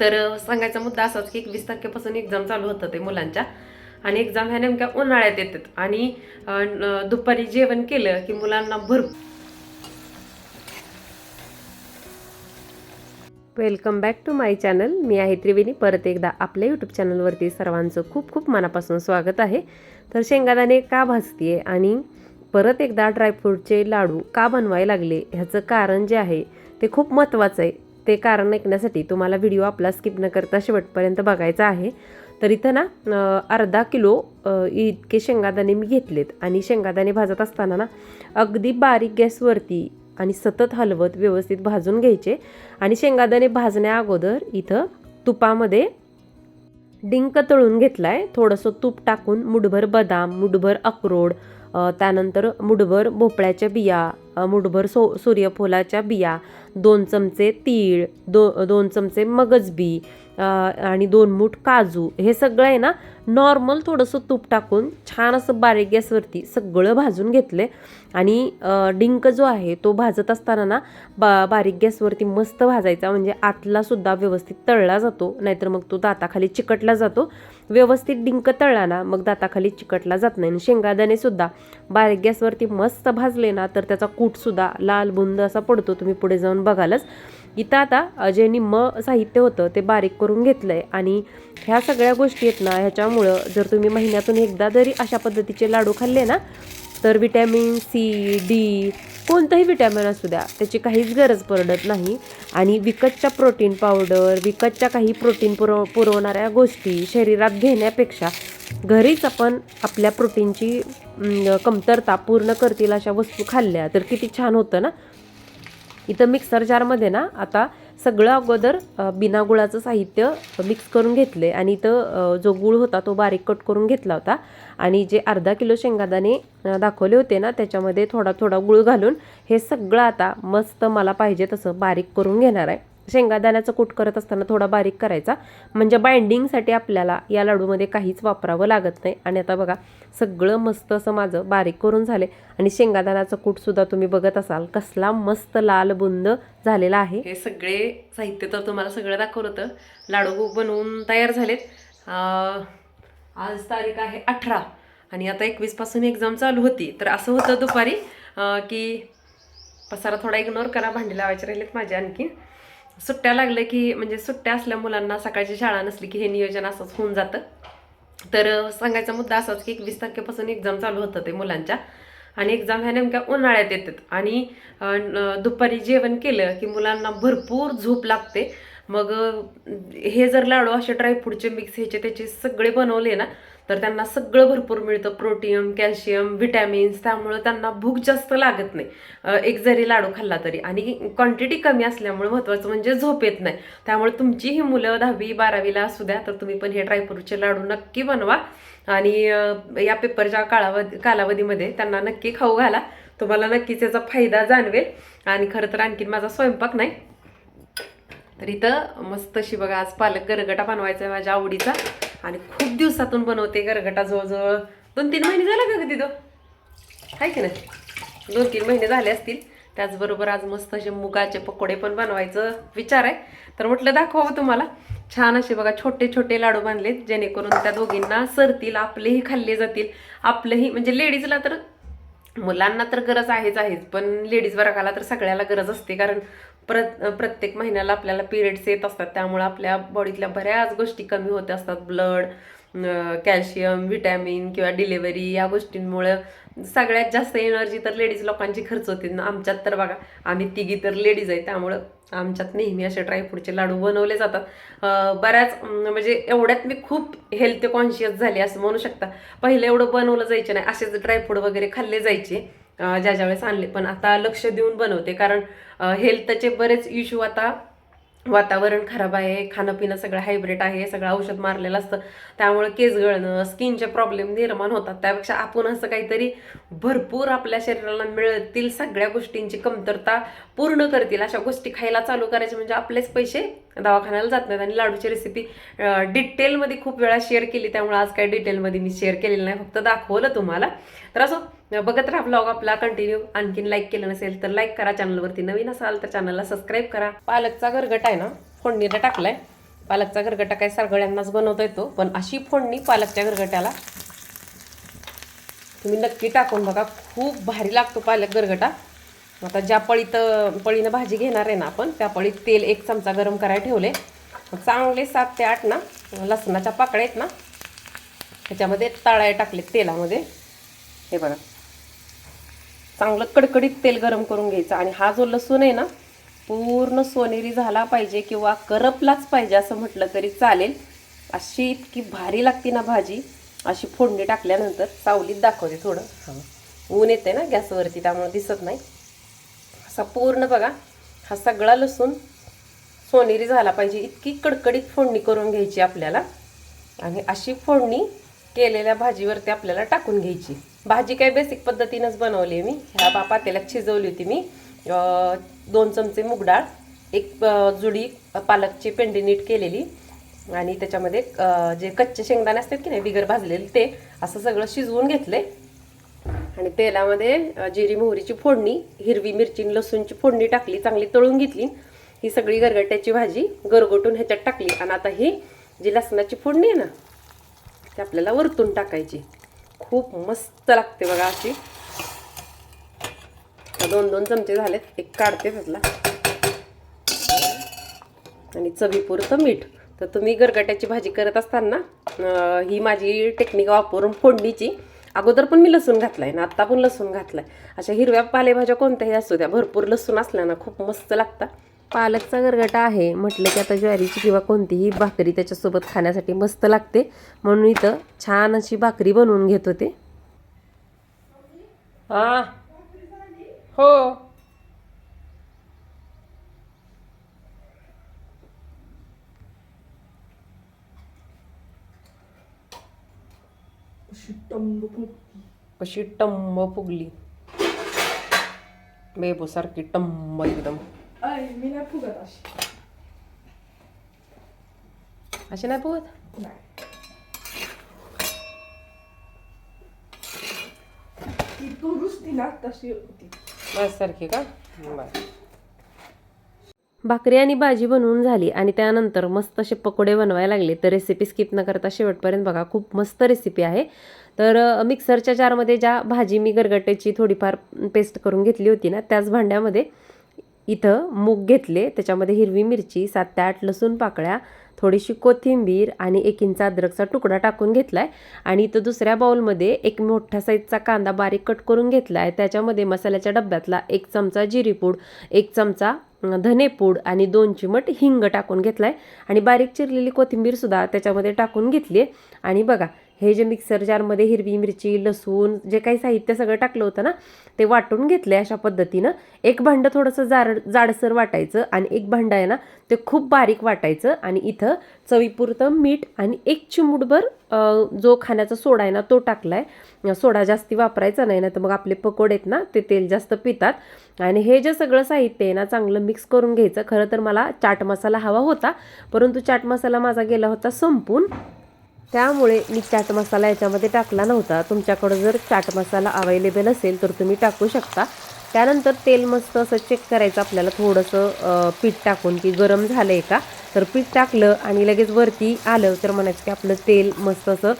तर सांगायचा मुद्दा असाच की एकवीस तारखेपासून एक्झाम चालू होतं ते मुलांच्या. आणि एक्झाम ह्या नेमक्या उन्हाळ्यात येतात. आणि दुपारी जेवण केलं की मुलांना भर welcome back to my channel मी आहे त्रिवेणी. परत एकदा आपल्या यूट्यूब चॅनलवरती सर्वांचं खूप खूप मनापासून स्वागत आहे. तर शेंगादाणे का भाजतीये आणि परत एकदा ड्रायफ्रूटचे लाडू का बनवायला लागले ह्याचं कारण जे आहे ते खूप महत्त्वाचं आहे. ते कारण ऐकण्यासाठी तुम्हाला व्हिडिओ आपला स्किप न करता शेवटपर्यंत बघायचा आहे. तर इथं ना अर्धा किलो इतके शेंगादाणे मी घेतलेत. आणि शेंगादाणे भाजत असताना ना अगदी बारीक गॅसवरती आणि सतत हलवत व्यवस्थित भाजून घ्यायचे. आणि शेंगादाणे भाजण्या अगोदर इथं तुपामध्ये डिंक तळून घेतला आहे थोडंसं तूप टाकून मुठभर बदाम मुठभर अक्रोड त्यानंतर मुठभर भोपळ्याच्या बिया मुठभर सो सूर्यफुलाच्या बिया दोन चमचे तीळ दो दोन चमचे मगजबी आणि दोन मूठ काजू हे सगळं आहे ना नॉर्मल थोडंसं तूप टाकून छान असं बारीक गॅसवरती सगळं भाजून घेतले. आणि डिंक जो आहे तो भाजत असताना ना बा बारीक गॅसवरती मस्त भाजायचा. म्हणजे आतलासुद्धा व्यवस्थित तळला जातो नाहीतर मग तो दाताखाली चिकटला जातो. व्यवस्थित डिंक तळला ना मग दाताखाली चिकटला जात नाही. आणि शेंगादाणेसुद्धा बारीक गॅसवरती मस्त भाजले ना तर त्याचा कूटसुद्धा लाल बुंद असा पडतो. तुम्ही पुढे जाऊन बघालच. इथं आता जे निम्म साहित्य होतं ते बारीक करून घेतलं आहे आणि ह्या सगळ्या गोष्टी आहेत ना ह्याच्यामुळं जर तुम्ही महिन्यातून एकदा जरी अशा पद्धतीचे लाडू खाल्ले ना तर विटॅमिन सी डी कोणतंही विटॅमिन असू द्या त्याची काहीच गरज पडत नाही. आणि विकतच्या प्रोटीन पावडर विकतच्या काही प्रोटीन पुरव पुरवणाऱ्या गोष्टी शरीरात घेण्यापेक्षा घरीच आपण आपल्या प्रोटीनची कमतरता पूर्ण करतील अशा वस्तू खाल्ल्या तर किती छान होतं ना? इथं मिक्सर जारमध्ये ना आता सगळं अगोदर बिना गुळाचं साहित्य मिक्स करून घेतले आणि इथं जो गुळ होता तो बारीक कट करून घेतला होता. आणि जे अर्धा किलो शेंगादाणे दाखवले होते ना त्याच्यामध्ये थोडा थोडा गुळ घालून हे सगळं आता मस्त मला पाहिजे तसं बारीक करून घेणार आहे. शेंगादाण्याचं कूट करत असताना थोडा बारीक करायचा. म्हणजे बाइंडिंगसाठी आपल्याला या लाडूमध्ये काहीच वापरावं लागत नाही. आणि आता बघा सगळं मस्त असं माझं बारीक करून झाले. आणि शेंगादाण्याचं कूटसुद्धा तुम्ही बघत असाल कसला मस्त लाल बुंद झालेला आहे. हे सगळे साहित्य तर तुम्हाला सगळं दाखवलं होतं. लाडू बनवून तयार झालेत. आज तारीख आहे अठरा. आणि आता एकवीसपासून एक्झाम चालू होती. तर असं होतं दुपारी की पसारा थोडा इग्नोर करा. भांडी लावायचे राहिलेत माझे आणखी. सुट्ट्या लागल्या की म्हणजे सुट्ट्या असल्या मुलांना सकाळची शाळा नसली की हे नियोजन असंच होऊन जातं. तर सांगायचा मुद्दा असाच की एकवीस तारखेपासून एक्झाम चालू होतं ते मुलांच्या. आणि एक्झाम ह्या नेमक्या उन्हाळ्यात येतात. आणि दुपारी जेवण केलं की मुलांना भरपूर झोप लागते. मग हे जर लाडू असे ड्रायफ्रूटचे मिक्स ह्याचे त्याचे सगळे बनवले ना तर त्यांना सगळं भरपूर मिळतं प्रोटीन कॅल्शियम विटॅमिन्स त्यामुळं त्यांना भूक जास्त लागत नाही. एक जरी लाडू खाल्ला तरी. आणि क्वांटिटी कमी असल्यामुळे महत्त्वाचं म्हणजे झोप येत नाही. त्यामुळे तुमची ही मुलं दहावी बारावीला असू द्या तर तुम्ही पण हे ड्रायफ्रूटचे लाडू नक्की बनवा. आणि या पेपरच्या कालावधी कालावधीमध्ये त्यांना नक्की खाऊ घाला. तुम्हाला नक्कीच याचा फायदा जाणवेल. आणि खरं तर आणखीन माझा स्वयंपाक नाही. तर इथं मस्त अशी बघा आज पालक गरगटा बनवायचा आहे माझ्या आवडीचा. आणि खूप दिवसातून बनवते गरगटा जवळजवळ. दोन तीन महिने झाला का कधी तो आहे की नाही? दोन तीन महिने झाले असतील. त्याचबरोबर आज मस्त असे मुगाचे पकोडे पण बनवायचं विचार आहे. तर म्हटलं दाखवावं तुम्हाला. छान असे बघा छोटे छोटे लाडू बांधलेत जेणेकरून त्या दोघींना सरतील आपलेही खाल्ले जातील. आपलंही म्हणजे लेडीजला तर मुलांना तर गरज आहेच आहेच पण लेडीज वर्गाला तर सगळ्याला गरज असते कारण प्र प्रत्येक महिन्याला आपल्याला पिरियड्स येत असतात. त्यामुळे आपल्या बॉडीतल्या बऱ्याच गोष्टी कमी होत असतात. ब्लड कॅल्शियम व्हिटॅमिन किंवा डिलेवरी या गोष्टींमुळं सगळ्यात जास्त एनर्जी तर लेडीज लोकांची खर्च होते ना. आमच्यात तर बघा आम्ही तिघी तर लेडीज आहे. त्यामुळं आमच्यात नेहमी असे ड्रायफ्रूटचे लाडू बनवले जातात. बऱ्याच म्हणजे एवढ्यात मी खूप हेल्थ कॉन्शियस झाले असं म्हणू शकता. पहिले एवढं बनवलं जायचे नाही. असेच ड्रायफ्रूट वगैरे खाल्ले जायचे. ज्या ज्या वेळेस आणले. पण आता लक्ष देऊन बनवते. कारण हेल्थचे बरेच इश्यू आता वातावरण खराब आहे खाणं पिणं सगळं हायब्रिड आहे सगळं औषध मारलेलं असतं. त्यामुळे केस गळणं स्किनचे प्रॉब्लेम निर्माण होतात. त्यापेक्षा आपण असं काहीतरी भरपूर आपल्या शरीराला मिळतील सगळ्या गोष्टींची कमतरता पूर्ण करतील. अशा गोष्टी खायला चालू करायच्या म्हणजे आपलेच पैसे दवाखान्याला जात नाहीत. आणि लाडूची रेसिपी डिटेलमध्ये खूप वेळा शेअर केली. त्यामुळे आज काही डिटेलमध्ये मी शेअर केलेलं नाही. फक्त दाखवलं तुम्हाला. तर असं बघत राहा ब्लॉग आपला कंटिन्यू आणखीन लाईक केलं नसेल तर लाईक करा चॅनलवरती नवीन असाल तर चॅनलला सबस्क्राईब करा. पालकचा गरगट आहे ना? फोडणीला टाकलाय. पालकचा गरगटा काय सगळ्यांनाच बनवता येतो पण अशी फोडणी पालकच्या गरगट्याला तुम्ही नक्की टाकून बघा. खूप भारी लागतो पालक गरगटा आता ज्या पळीत पळीनं भाजी घेणार आहे ना आपण त्या पळीत तेल एक चमचा गरम करायला ठेवले चांगले सात ते आठ ना लसणाच्या पाकळ्या आहेत ना त्याच्यामध्ये तळाय टाकले तेलामध्ये. हे बघा. चांगलं कडकडीत तेल गरम करून घ्यायचं. आणि हा जो लसूण आहे ना पूर्ण सोनेरी झाला पाहिजे किंवा करपलाच पाहिजे असं म्हटलं तरी चालेल. अशी इतकी भारी लागते ना भाजी. अशी फोडणी टाकल्यानंतर सावलीत दाखवते थोडं. हां ऊन येते ना गॅसवरती त्यामुळे दिसत नाही. असा पूर्ण बघा हा सगळा लसूण सोनेरी झाला पाहिजे. इतकी कडकडीत फोडणी करून घ्यायची आपल्याला. आणि अशी फोडणी केलेल्या भाजीवरती आपल्याला टाकून घ्यायची. भाजी काय बेसिक पद्धतीनंच बनवली मी. ह्या बापा पातेल्यात शिजवली होती मी. दोन चमचे मूग डाळ एक जुडी पालकची पेंडी नीट केलेली आणि त्याच्यामध्ये जे कच्चे शेंगदाणे असतात की नाही बिगर भाजलेले ते असं सगळं शिजवून घेतले आणि तेलामध्ये जिरी मोहरीची फोडणी हिरवी मिरची लसूणची फोडणी टाकली चांगली तळून घेतली. ही सगळी गरगट्याची भाजी गरगोटून ह्याच्यात टाकली. आणि आता ही जी लसणाची फोडणी आहे ना ती आपल्याला वरतून टाकायची. खूप मस्त लागते बघा अशी. दोन दोन चमचे झालेत. एक काढते त्यातला. आणि चवीपुरतं मीठ. तर तुम्ही गरगट्याची भाजी करत असताना ही माझी टेक्निक वापरून फोडणीची. अगोदर पण मी लसूण घातलाय ना आत्ता पण लसूण घातलाय. अशा हिरव्या पालेभाज्या कोणत्याही असू द्या भरपूर लसूण असल्या ना खूप मस्त लागतात. पालकचा गरगटा आहे. म्हटलं की आता ज्वारीची किंवा कोणतीही भाकरी त्याच्यासोबत खाण्यासाठी मस्त लागते. म्हणून इथं छान अशी भाकरी बनवून घेत होते. हा. हो कशी टम्म फुगली. बेबूसारखी टम्म एकदम. Ay, मी नाही फुगत अशी अशी नाही फुगत नाही ती तू रुसती ना तशी होती सारखी का बरं भाकरी आणि भाजी बनवून झाली आणि त्यानंतर मस्त असे पकोडे बनवायला लागले. तर रेसिपी स्किप न करता शेवटपर्यंत बघा खूप मस्त रेसिपी आहे. तर मिक्सरच्या जारमध्ये ज्या भाजी मी गरगट्याची थोडीफार पेस्ट करून घेतली होती ना त्याच भांड्यामध्ये इथं मूग घेतले त्याच्यामध्ये हिरवी मिरची सात ते आठ लसूण पाकळ्या थोडीशी कोथिंबीर आणि एक इंच अद्रकचा तुकडा टाकून घेतला आहे आणि इथं दुसऱ्या बाउलमध्ये एक मोठ्या साईजचा कांदा बारीक कट करून घेतला आहे त्याच्यामध्ये मसाल्याच्या डब्यातला एक चमचा जिरीपूड एक चमचा धनेपूड आणि दोन चिमट हिंग टाकून घेतला आहे आणि बारीक चिरलेली कोथिंबीरसुद्धा त्याच्यामध्ये टाकून घेतली आहे आणि बघा हे जे मिक्सर जारमध्ये हिरवी मिरची लसूण जे काही साहित्य सगळं टाकलं होतं ना ते वाटून घेतले अशा पद्धतीनं. एक भांडं थोडंसं जाड जाडसर वाटायचं आणि एक भांडं आहे ना ते खूप बारीक वाटायचं आणि इथं चवीपुरतं मीठ आणि एक चिमूटभर जो खाण्याचा सोडा आहे ना तो टाकलाय. सोडा जास्ती वापरायचा नाही ना तर मग आपले पकोडे आहेत ना ते तेल जास्त पितात. आणि हे जे सगळं साहित्य आहे ना चांगलं मिक्स करून घ्यायचं. खरं तर मला चाट मसाला हवा होता परंतु चाट मसाला माझा गेला होता संपून. त्यामुळे मी चाट मसाला याच्यामध्ये टाकला नव्हता. तुमच्याकडं जर चाट मसाला अवेलेबल असेल तर तुम्ही टाकू शकता. त्यानंतर तेल मस्त असं चेक करायचं आपल्याला थोडंसं पीठ टाकून की गरम झालं आहे का? तर पीठ टाकलं आणि लगेच वरती आलं तर म्हणायचं की आपलं तेल मस्त असं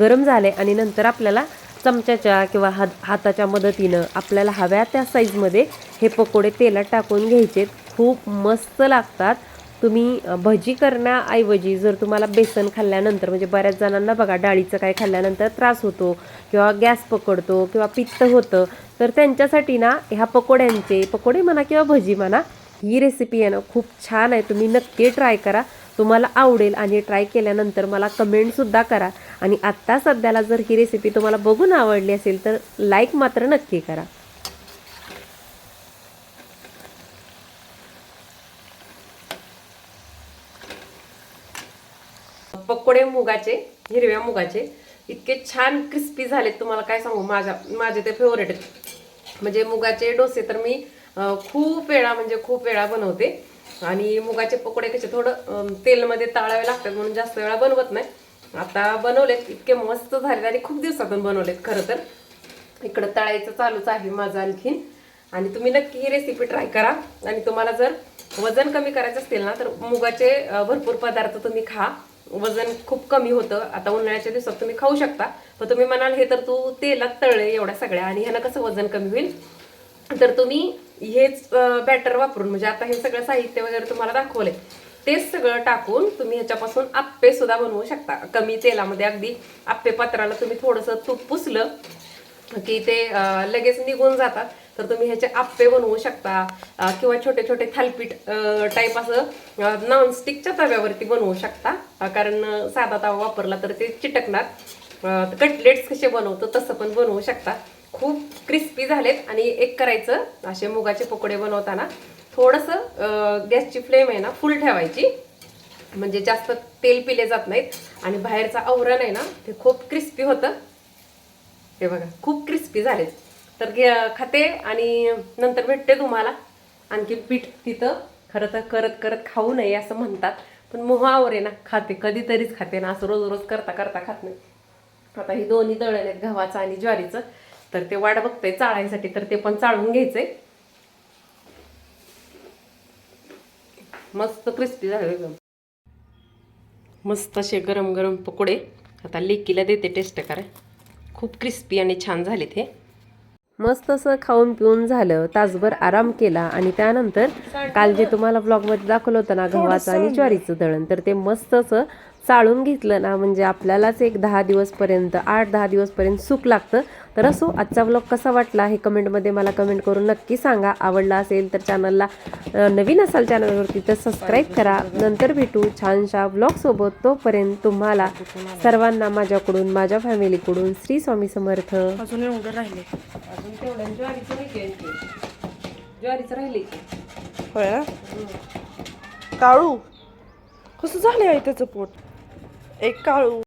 गरम झालं आहे आणि नंतर आपल्याला चमच्याच्या किंवा हात हाताच्या मदतीनं आपल्याला हव्या त्या साईजमध्ये हे पकोडे तेलात टाकून घ्यायचे खूप मस्त लागतात. तुम्ही भजी करण्याऐवजी जर तुम्हाला बेसन खाल्ल्यानंतर म्हणजे बऱ्याच जणांना बघा डाळीचं काय खाल्ल्यानंतर त्रास होतो किंवा गॅस पकडतो किंवा पित्त होतं तर त्यांच्यासाठी ना ह्या पकोड्यांचे पकोडे म्हणा किंवा भजी म्हणा ही रेसिपी आहे ना खूप छान आहे. तुम्ही नक्की ट्राय करा. तुम्हाला आवडेल आणि ट्राय केल्यानंतर मला कमेंटसुद्धा करा. आणि आत्ता सध्याला जर ही रेसिपी तुम्हाला बघून आवडली असेल तर लाईक मात्र नक्की करा. पकोडे मुगाचे हिरव्या मुगाचे. इतके छान क्रिस्पी झालेत. तुम्हाला काय सांगू? माझ्या माझे ते फेवरेट आहेत. म्हणजे मुगाचे डोसे तर मी खूप वेळा म्हणजे खूप वेळा बनवते. आणि मुगाचे पकोडे कसे थोडं तेलमध्ये ताळावे लागतात म्हणून जास्त वेळा बनवत नाही. आता बनवलेत इतके मस्त झालेत आणि खूप दिवसातून बनवलेत खरं तर. इकडं तळायचं चालूच आहे माझं आणखीन. आणि तुम्ही नक्की ही रेसिपी ट्राय करा. आणि तुम्हाला जर वजन कमी करायचं असेल ना तर मुगाचे भरपूर पदार्थ तुम्ही खा. वजन खूप कमी होतं. आता उन्हाळ्याच्या दिवसात तुम्ही खाऊ शकता. पण तुम्ही म्हणाल हे तर तू तेलात तळले एवढ्या सगळ्या आणि ह्यानं कसं वजन कमी होईल? तर तुम्ही हेच बॅटर वापरून म्हणजे आता हे सगळं साहित्य वगैरे तुम्हाला दाखवले तेच सगळं टाकून तुम्ही ह्याच्यापासून आप्पे सुद्धा बनवू शकता. कमी तेलामध्ये अगदी आप्पे पात्राला तुम्ही थोडंसं तूप पुसलं की ते लगेच निघून जातात. तर तुम्ही ह्याचे आप्पे बनवू शकता किंवा छोटे छोटे थालपीठ टाईप असं नॉनस्टिकच्या तव्यावरती बनवू शकता. कारण साधा तवा वापरला तर ते चिटकणार. कटलेट्स कसे बनवतो तसं पण बनवू शकता. खूप क्रिस्पी झालेत आणि एक करायचं असे मुगाचे पकोडे बनवताना थोडंसं गॅसची फ्लेम आहे ना फुल ठेवायची. म्हणजे जास्त तेल पिले जात नाहीत आणि बाहेरचा आवरण आहे ना ते खूप क्रिस्पी होतं. हे बघा खूप क्रिस्पी झाले तर घे खाते आणि नंतर भेटते तुम्हाला. आणखी पीठ तिथं खरं तर करत करत खाऊ नये असं म्हणतात. पण मोहावर आहे ना खाते. कधीतरीच खाते ना असं रोज रोज करता करता खात नाही. आता ही दोन्ही दळण आहेत गव्हाचं आणि ज्वारीचं. तर ते वाट बघतंय चाळायसाठी तर ते पण चाळून घ्यायचंय. मस्त क्रिस्पी झालं मस्त असे गरम गरम पकोडे. आता लेकीला देते टेस्ट करा खूप क्रिस्पी आणि छान झालेत हे. मस्त असं खाऊन पिऊन झालं तासभर आराम केला आणि त्यानंतर काल जे तुम्हाला ब्लॉगमध्ये दाखवलं होतं ना गव्हाचं आणि ज्वारीचं दळण तर ते मस्त असं चाळून घेतलं ना म्हणजे आपल्यालाच एक दहा दिवसपर्यंत आठ दहा दिवसपर्यंत सुख लागतं. तर असो आजचा ब्लॉग कसा वाटला हे कमेंटमध्ये मला कमेंट करून नक्की सांगा. आवडला असेल तर चॅनलला नवीन असाल चॅनलवरती तर सबस्क्राईब करा. नंतर भेटू छानशा ब्लॉगसोबत तोपर्यंत तुम्हाला सर्वांना माझ्याकडून माझ्या फॅमिलीकडून श्री स्वामी समर्थ. अजून एवढं राहिले. अजून ज्वारीचं नाही केलं ज्वारीचं राहिले की. होय ना? काळू. कसं झाले आहे त्याचं पोट? एक काळू.